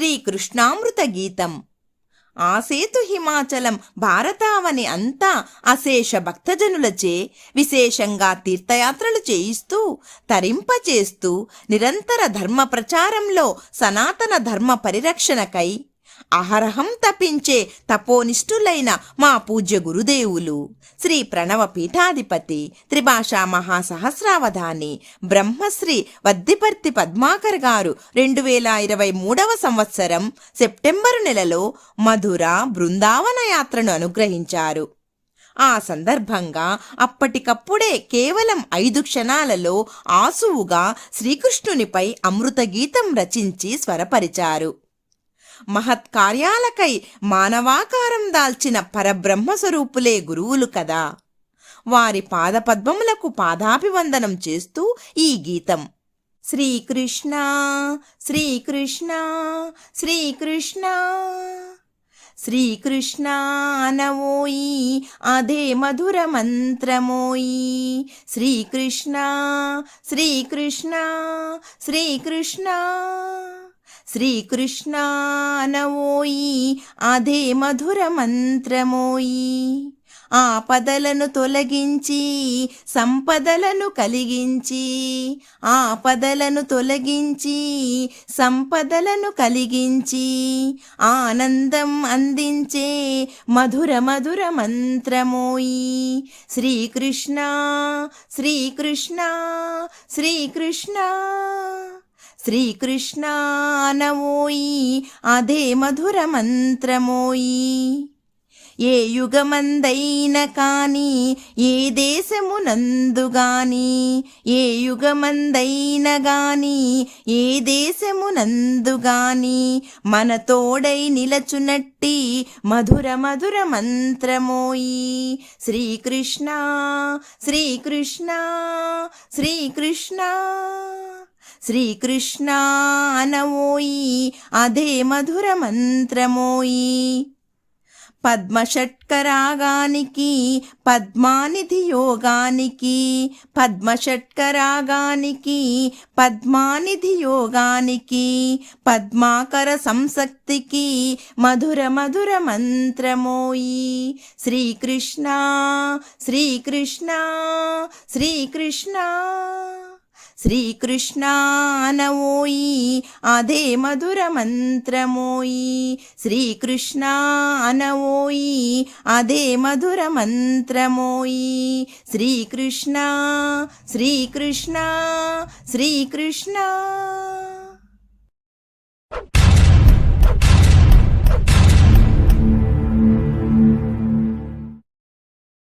కృష్ణామృత గీతం. ఆసేతు హిమాచలం భారతావని అంతా అశేష భక్తజనులచే విశేషంగా తీర్థయాత్రలు చేయిస్తూ తరింపచేస్తూ నిరంతర ధర్మ ప్రచారంలో సనాతన ధర్మ పరిరక్షణకై అహరహం తపించే తపోనిష్ఠులైన మా పూజ్య గురుదేవులు. శ్రీ ప్రణవ పీఠాధిపతి త్రిభాషా మహాసహస్రావధాని బ్రహ్మశ్రీ వద్దిపర్తి పద్మాకర్ గారు రెండు వేల ఇరవై మూడవ సంవత్సరం సెప్టెంబరు నెలలో మధుర బృందావన యాత్రను అనుగ్రహించారు. ఆ సందర్భంగా అప్పటికప్పుడే కేవలం ఐదు క్షణాలలో ఆసువుగా శ్రీకృష్ణునిపై అమృత గీతం రచించి స్వరపరిచారు. మహత్ కార్యాలకై మానవాకారం దాల్చిన పరబ్రహ్మ స్వరూపులే గురువులు కదా. వారి పాదపద్మములకు పాదాభివందనం చేస్తూ ఈ గీతం. శ్రీకృష్ణ శ్రీకృష్ణ శ్రీకృష్ణ. శ్రీకృష్ణ అనవోయి అదే మధుర మంత్రమోయి. శ్రీకృష్ణ శ్రీకృష్ణ శ్రీకృష్ణ. శ్రీకృష్ణానవోయి అదే మధుర మంత్రమోయి. ఆపదలను తొలగించి సంపదలను కలిగించి ఆపదలను తొలగించి సంపదలను కలిగించి ఆనందం అందించే మధుర మధుర మంత్రమోయి. శ్రీకృష్ణ శ్రీకృష్ణ శ్రీకృష్ణ. శ్రీకృష్ణానవోయి అదే మధుర మంత్రమోయి. ఏ యుగమందైన కాని ఏ దేశమునందు గాని ఏ యుగమందైన గాని ఏ దేశమునందు గాని మన తోడై నిలచునట్టి మధుర మధుర మంత్రమోయి. శ్రీకృష్ణ శ్రీకృష్ణ శ్రీకృష్ణ. శ్రీకృష్ణ అనవోయి అదే మధుర మంత్రమోయి. పద్మషట్కరాగానికి పద్మానిధి యోగానికి పద్మషట్కరాగానికి పద్మానిధి యోగానికి పద్మాకర సంసక్తికి మధుర మధుర మంత్రమోయి. శ్రీకృష్ణ శ్రీకృష్ణ శ్రీకృష్ణ. శ్రీకృష్ణానవోయి అదే మధుర మంత్రమోయి. శ్రీకృష్ణానవోయి అదే మధుర మంత్రమోయి. శ్రీకృష్ణ శ్రీకృష్ణ శ్రీకృష్ణ.